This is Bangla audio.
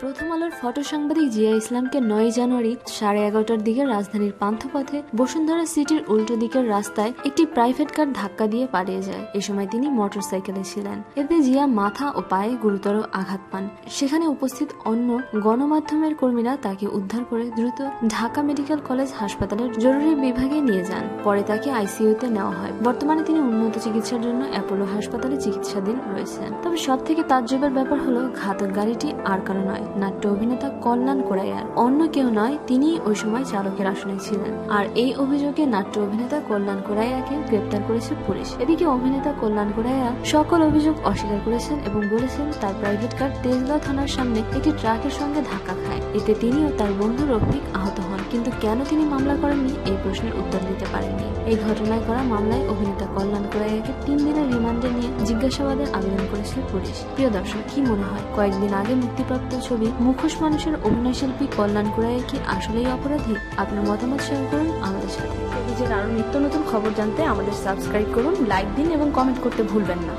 প্রথম আলোর ফটো সাংবাদিক জিয়া ইসলামকে নয় জানুয়ারি সাড়ে এগারোটার দিকে রাজধানীর পান্থপথে বসুন্ধরা সিটির উল্টো দিকের রাস্তায় একটি প্রাইভেট কার ধাক্কা দিয়ে পালিয়ে যায়। এ সময় তিনি মোটরসাইকেলে ছিলেন। এতে জিয়া মাথা ও পায়ে গুরুতর আঘাত পান। সেখানে উপস্থিত অন্য গণমাধ্যমের কর্মীরা তাকে উদ্ধার করে দ্রুত ঢাকা মেডিকেল কলেজ হাসপাতালের জরুরি বিভাগে নিয়ে যান। পরে তাকে আইসিইউতে নেওয়া হয়। বর্তমানে তিনি উন্নত চিকিৎসার জন্য অ্যাপোলো হাসপাতালে চিকিৎসাধীন রয়েছেন। তবে সব থেকে তাজ্জবের ব্যাপার হলো ঘাতক গাড়িটি আর কারও নয় নাট্য অভিনেতা কল্যাণ কোরাইয়ার। অন্য কেউ নয়, তিনি ওই সময় চালকের আসনে ছিলেন। আর এই অভিযোগে নাট্য অভিনেতা কল্যাণ কোরাইয়াকে গ্রেপ্তার করেছে পুলিশ। এদিকে অভিনেতা কল্যাণ কোরাইয়া সকল অভিযোগ অস্বীকার করেছেন এবং বলেছেন তার প্রাইভেট কার তেজগাঁও থানার সামনে একটি ট্রাকের সঙ্গে ধাক্কা খায়। এতে তিনি ও তার বন্ধু রফিক আহত হন। কিন্তু কেন তিনি মামলা করেননি, এই প্রশ্নের উত্তর দিতে পারেননি। এই ঘটনায় করা মামলায় অভিনেতা কল্যাণ কোরাইয়াকে তিন দিনের রিমান্ডে নিয়ে জিজ্ঞাসাবাদের আবেদন করেছে পুলিশ। প্রিয় দর্শক, কি মনে হয়, কয়েকদিন আগে মুক্তিপ্রাপ্ত ছবি মুখোশ মানুষের অভিনয় শিল্পী কল্যাণ কুরায় কি আসলেই অপরাধী? আপনার মতামত শেয়ার করুন আমাদের সাথে। নিজের আরও নিত্য নতুন খবর জানতে আমাদের সাবস্ক্রাইব করুন লাইক দিন এবং কমেন্ট করতে ভুলবেন না।